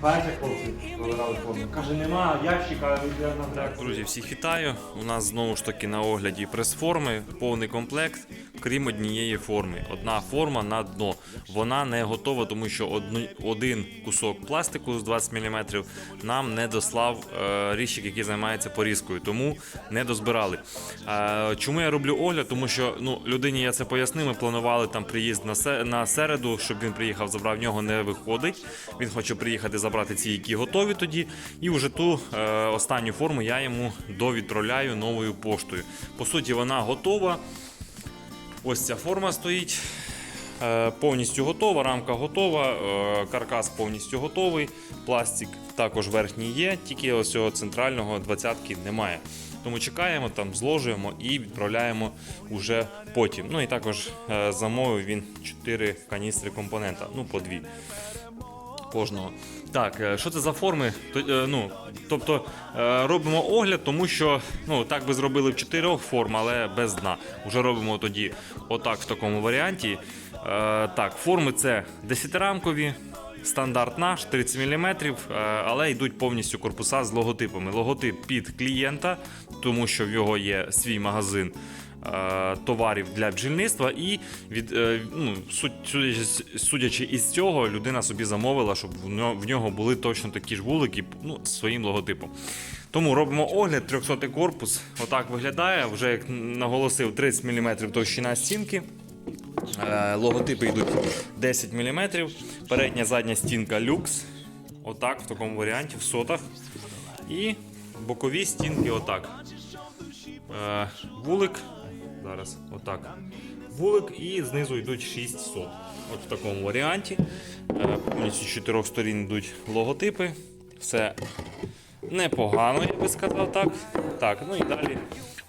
Знаєте, хлопці, вибирали форму. Каже, нема ящика, я на друзі, всіх вітаю. У нас знову ж таки на огляді прес-форми, повний комплект, крім однієї форми. Одна форма на дно. Вона не готова, тому що одну- один кусок пластику з 20 мм нам не дослав е, який займається порізкою, тому не дозбирали. Е, чому я роблю огляд? Тому що ну, людині я це пояснив. Ми планували там приїзд на, на середу, щоб він приїхав, забрав в нього не виходить. Він хоче приїхати забрати ці, які готові тоді. І вже ту е, останню форму я йому довідправляю новою поштою. По суті, вона готова. Ось ця форма стоїть. Е, Повністю готова, рамка готова, е, каркас повністю готовий, пластик також верхній є, тільки ось цього центрального двадцятки немає. Тому чекаємо, там зложуємо і відправляємо уже потім. Ну і також е, замовив він 4 каністри компонента, ну по 2 кожного. Так, е, що це за форми? Е, Ну, тобто е, робимо огляд, тому що ну, так би зробили в чотирьох форм, але без дна. Уже робимо тоді отак в такому варіанті. Так, форми це 10-рамкові. Стандарт наш 30 мм, але йдуть повністю корпуса з логотипами. Логотип під клієнта, тому що в його є свій магазин товарів для бджільництва, і від е, ну, судячи, із цього, людина собі замовила, щоб в нього, були точно такі ж вулики ну, з своїм логотипом. Тому робимо огляд, 300 корпус. Отак виглядає. Вже як наголосив, 30 мм товщина стінки. Е, Логотипи йдуть 10 мм. Передня задня стінка люкс. Отак, в такому варіанті, в сотах. І бокові стінки отак. Е, Вулик. Зараз, отак. Вулик і знизу йдуть 6 сот. От в такому варіанті. Е, Повністю з чотирьох сторін йдуть логотипи. Все непогано, я би сказав так. Так, ну і далі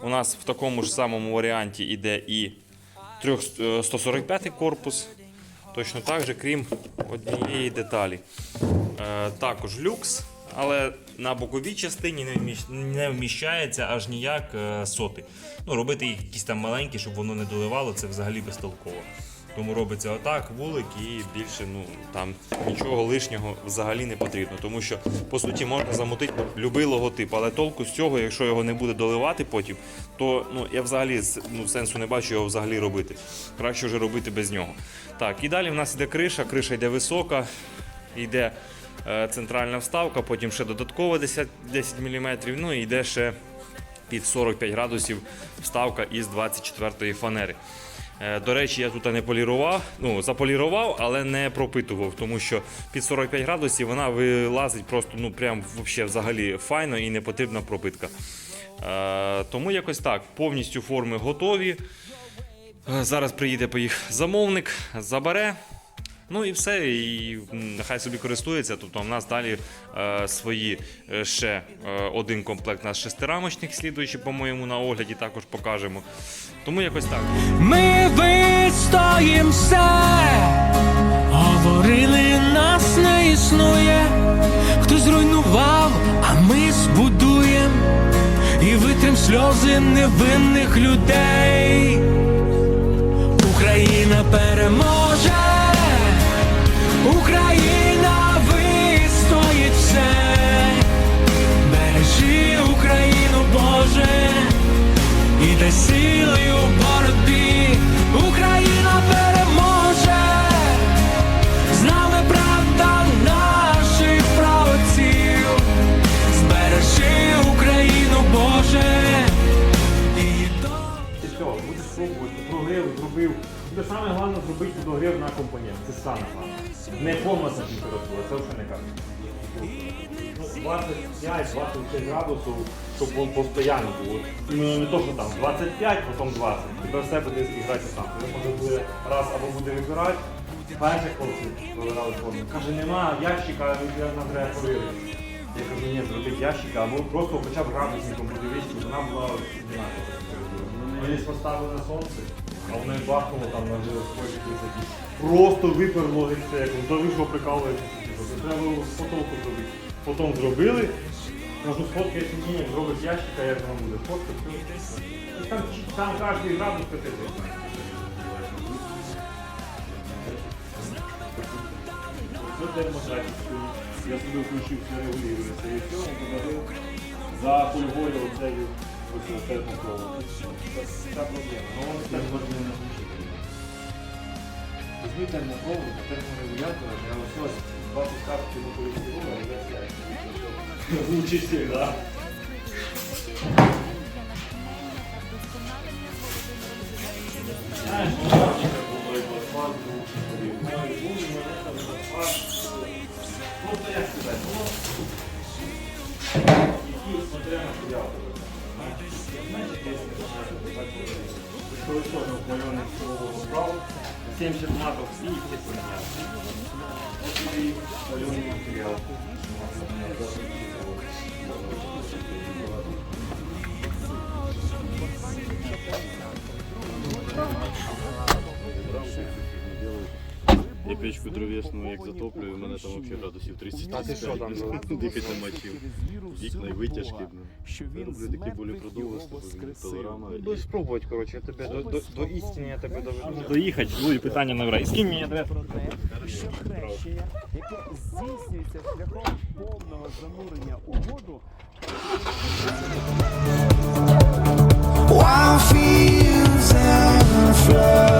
у нас в такому ж самому варіанті йде і 3, е, 145 корпус. Точно так же, крім однієї деталі. Е, також люкс, але на боковій частині не, вміщається аж ніяк е, соти. Ну, робити їх якісь там маленькі, щоб воно не доливало, це взагалі безтолково. Тому робиться отак, вулик і більше ну, там нічого лишнього взагалі не потрібно. Тому що, по суті, можна замутити будь-який логотип, але толку з цього, якщо його не буде доливати потім, то ну, я взагалі ну, сенсу не бачу його взагалі робити. Краще вже робити без нього. Так, і далі в нас йде криша, криша йде висока, йде центральна вставка, потім ще додатково 10, 10 мм, ну і йде ще під 45 градусів вставка із 24-ї фанери. Е, До речі, я тут не полірував, ну заполірував, але не пропитував, тому що під 45 градусів вона вилазить просто ну прям взагалі файно і не потрібна пропитка. Е, тому якось так, повністю форми готові. Е, Зараз приїде по їх замовник, забере. Ну і все, і нехай собі користується. Тобто в нас далі е, свої е, ще е, один комплект на шестирамочних, слідуючи, по-моєму, на огляді також покажемо. Тому якось так. Ми вистоїм все, говорили, нас не існує. Хтось зруйнував, а ми збудуєм і витрим сльози невинних людей. Україна переможе, будеш пробувати, прогрів, зробив. Тобі саме головне зробити підогрів на компонент. Це саме головне. Не комнатна температура, це вже не кажуть. Ну, 25-26 градусів, щоб він постійно був. Іменно не то, що там 25, потім 20. Тебе все буде грати сам. Тебе може буде раз або буде вибирати. Перші хлопці вибирали форму. Каже, нема ящика, нам треба провірити. Я кажу, ні, зробити ящика, або просто хоча б градусником подивитися, щоб вона була одинакова десь поставили на сонце, а воно і бахнуло там на скільки тисячі. Просто виперло геть як то ви що прикалуєте. Треба було фотовку зробити. Потім зробили. Кажу, сфоткаєш ні, зробиш ящика, як воно буде. Фотка, все. Там, там кожен градус п'яти. Це термозахист. Я собі включив все регулюється і все, подавив за фольгою оцею термопроводу. Це ця проблема. Ну вони так важливо не включити. Візьми термопровод, терморегулятора, я ось два пускавки до полістирола, і я сядь. Лучше всегда. Знаєш, ну, пальоний свого брав, 70 маток і все поміняв. Ось і пальоний матеріал. Я печку як затоплюю, у мене там взагалі градусів 30. А ти що там, ну? Дихати намочив. Вікна і витяжки. блін. Роблю такі болі продовгості, пилорама. Буду спробувати, коротше, я тебе до, до, до істини я тебе доведу. Доїхати, буде питання на грай. Скинь мені адресу. що хрещення, яке здійснюється шляхом повного занурення у воду, Wild fields and floods.